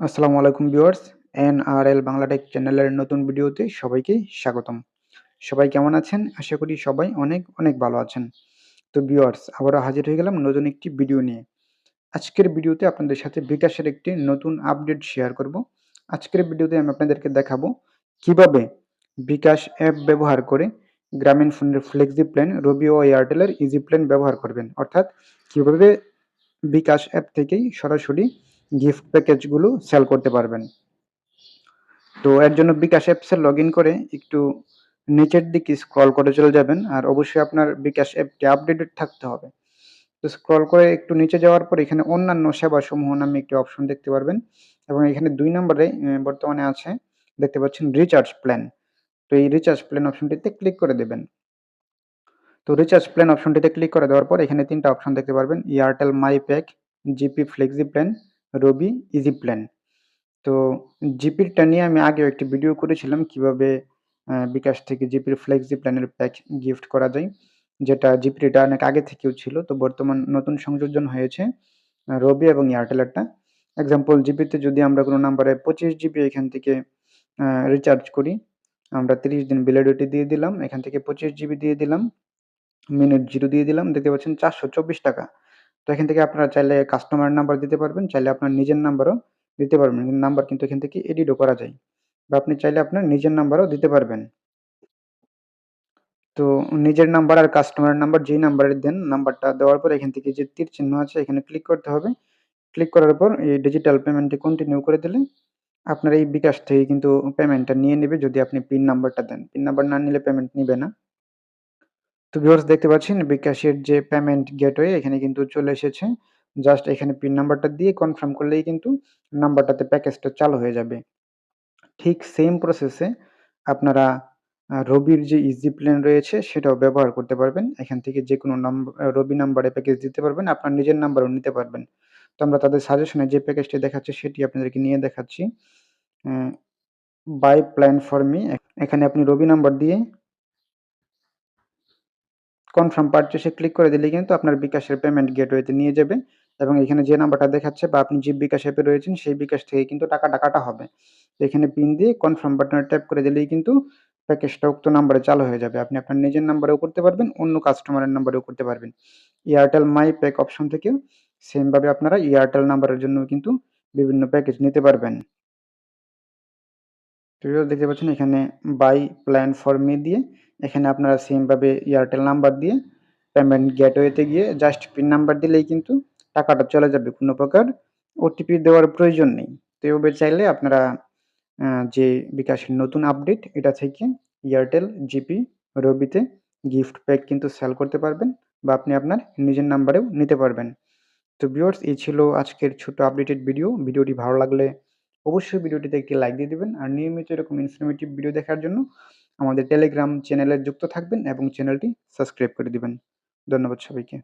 আসসালামু আলাইকুম viewers N R L Banglatech চ্যানেলের নতুন ভিডিওতে সবাইকে স্বাগতম। সবাই কেমন আছেন? আশা করি সবাই অনেক অনেক ভালো আছেন। তো ভিউয়ার্স, আবারও হাজির হয়ে গেলাম নতুন একটি ভিডিও নিয়ে। আজকের ভিডিওতে আপনাদের সাথে বিকাশের একটি নতুন আপডেট শেয়ার করব। আজকের ভিডিওতে আমি আপনাদেরকে দেখাবো কীভাবে বিকাশ অ্যাপ ব্যবহার করে গ্রামীণ ফোনের ফ্লেক্সি প্ল্যান রবি ও এয়ারটেলের ইজি প্ল্যান ব্যবহার করবেন। অর্থাৎ কীভাবে বিকাশ অ্যাপ থেকেই সরাসরি গিফট প্যাকেজগুলো সেল করতে পারবেন। তো এর জন্য বিকাশ অ্যাপসে লগ করে একটু নিচের দিকে স্ক্রল করে চলে যাবেন আর অবশ্যই আপনার বিকাশ অ্যাপটি আপডেটেড থাকতে হবে। তো স্ক্রল করে একটু নিচে যাওয়ার পর এখানে অন্যান্য সেবাসমূহ নামে একটি অপশন দেখতে পারবেন এবং এখানে দুই নম্বরে বর্তমানে আছে, দেখতে পাচ্ছেন রিচার্জ প্ল্যান তো এই রিচার্জ প্ল্যান অপশনটিতে ক্লিক করে দেবেন। তো রিচার্জ প্ল্যান অপশনটিতে ক্লিক করে দেওয়ার পর এখানে তিনটা অপশন দেখতে পারবেন Airtel my pack GP flexi plan Robi easy plan তো জিপিরটা নিয়ে আমি আগেও একটি ভিডিও করেছিলাম কীভাবে বিকাশ থেকে জিপির ফ্লেক্সি প্ল্যানের প্যাক গিফট করা যায়, যেটা জিপিটা অনেক আগে থেকেও ছিল, তো বর্তমান নতুন সংযোজন হয়েছে রবি এবং এয়ারটেলেরটা এক্সাম্পল জিপিতে যদি আমরা কোনো নাম্বারে পঁচিশ জিবি এখান থেকে রিচার্জ করি, আমরা তিরিশ দিন ভ্যালিডিটি দিয়ে দিলাম, এখান থেকে পঁচিশ জিবি দিয়ে দিলাম মিনিট জিরো দিয়ে দিলাম, দেখতে পাচ্ছেন চারশো চব্বিশ টাকা। তো এখান থেকে আপনারা চাইলে কাস্টমার নাম্বার দিতে পারবেন, চাইলে আপনার নিজের নাম্বারও দিতে পারবেন। নাম্বার কিন্তু এখান থেকে এডিটও করা যায়। বা আপনি চাইলে আপনার নিজের নাম্বারও দিতে পারবেন। তো নিজের নাম্বার আর কাস্টমার নাম্বার যেই নাম্বারে দেন নাম্বারটা দেওয়ার পর এখান থেকে যে তীর চিহ্ন আছে, এখানে ক্লিক করতে হবে। ক্লিক করার পর এই ডিজিটাল পেমেন্টটি কন্টিনিউ করে দিলে আপনার এই বিকাশ থেকে কিন্তু পেমেন্টটা নিয়ে নেবে যদি আপনি পিন নাম্বারটা দেন। পিন নাম্বার না নিলে পেমেন্ট নিবে না। তো ভিউয়ার্স দেখতে পাচ্ছেন, বিকাশের যে পেমেন্ট গেটওয়ে এখানে কিন্তু চলে এসেছে। জাস্ট এখানে পিন নাম্বারটা দিয়ে কনফার্ম করলেই কিন্তু নাম্বারটাতে প্যাকেজটা চালু হয়ে যাবে। ঠিক সেম প্রসেসে আপনারা রবির যে ইজি প্ল্যান রয়েছে, সেটাও ব্যবহার করতে পারবেন। এখান থেকে যে কোনো নাম্বার রবি নাম্বারে প্যাকেজ দিতে পারবেন, আপনার নিজের নাম্বারও নিতে পারবেন। তো আমরা তাদের সাজেশনে যে প্যাকেজটি দেখাচ্ছি, সেটি আপনাদেরকে নিয়ে দেখাচ্ছি। বাই প্ল্যান ফর মি এখানে আপনি রবি নাম্বার দিয়ে কনফার্ম পারচেসে ক্লিক করে দিলে কিন্তু আপনার বিকাশের পেমেন্ট গেটওয়েতে নিয়ে যাবে এবং এখানে যে নাম্বারটা দেখাচ্ছে বা আপনি যে বিকাশ অ্যাপে রয়েছেন সেই বিকাশ থেকে কিন্তু টাকাটা কাটা হবে। এখানে পিন দিয়ে কনফার্ম বাটনে ট্যাপ করে দিলেই কিন্তু প্যাকেজটা উক্ত নাম্বারে চালু হয়ে যাবে। আপনি আপনার নিজের নাম্বারেও করতে পারবেন, অন্য কাস্টমারের নাম্বারেও করতে পারবেন। এয়ারটেল মাই প্যাক অপশন থেকেও সেমভাবে আপনারা এয়ারটেল নাম্বারের জন্য কিন্তু বিভিন্ন প্যাকেজ নিতে পারবেন। দেখতে পাচ্ছেন এখানে বাই প্ল্যান ফর মি দিয়ে এখানে আপনারা সেমভাবে এয়ারটেল নাম্বার দিয়ে পেমেন্ট গেটওয়েতে গিয়ে জাস্ট পিন নাম্বার দিলেই কিন্তু টাকাটা চলে যাবে কোনো প্রকার। ওটিপি দেওয়ার প্রয়োজন নেই। তো এভাবে চাইলে আপনারা যে বিকাশের নতুন আপডেট এটা থেকে এয়ারটেল জিপি রবিতে গিফট প্যাক কিন্তু সেল করতে পারবেন বা আপনি আপনার নিজের নাম্বারেও নিতে পারবেন। তো ভিউয়ার্স এই ছিল আজকের ছোট আপডেটেড ভিডিও ভিডিওটি ভালো লাগলে অবশ্যই ভিডিওটিতে একটি লাইক দিয়ে দেবেন আর নিয়মিত এরকম ইনফরমেটিভ ভিডিও দেখার জন্য আমাদের টেলিগ্রাম চ্যানেলে যুক্ত থাকবেন এবং চ্যানেলটি সাবস্ক্রাইব করে দিবেন। ধন্যবাদ সবাইকে।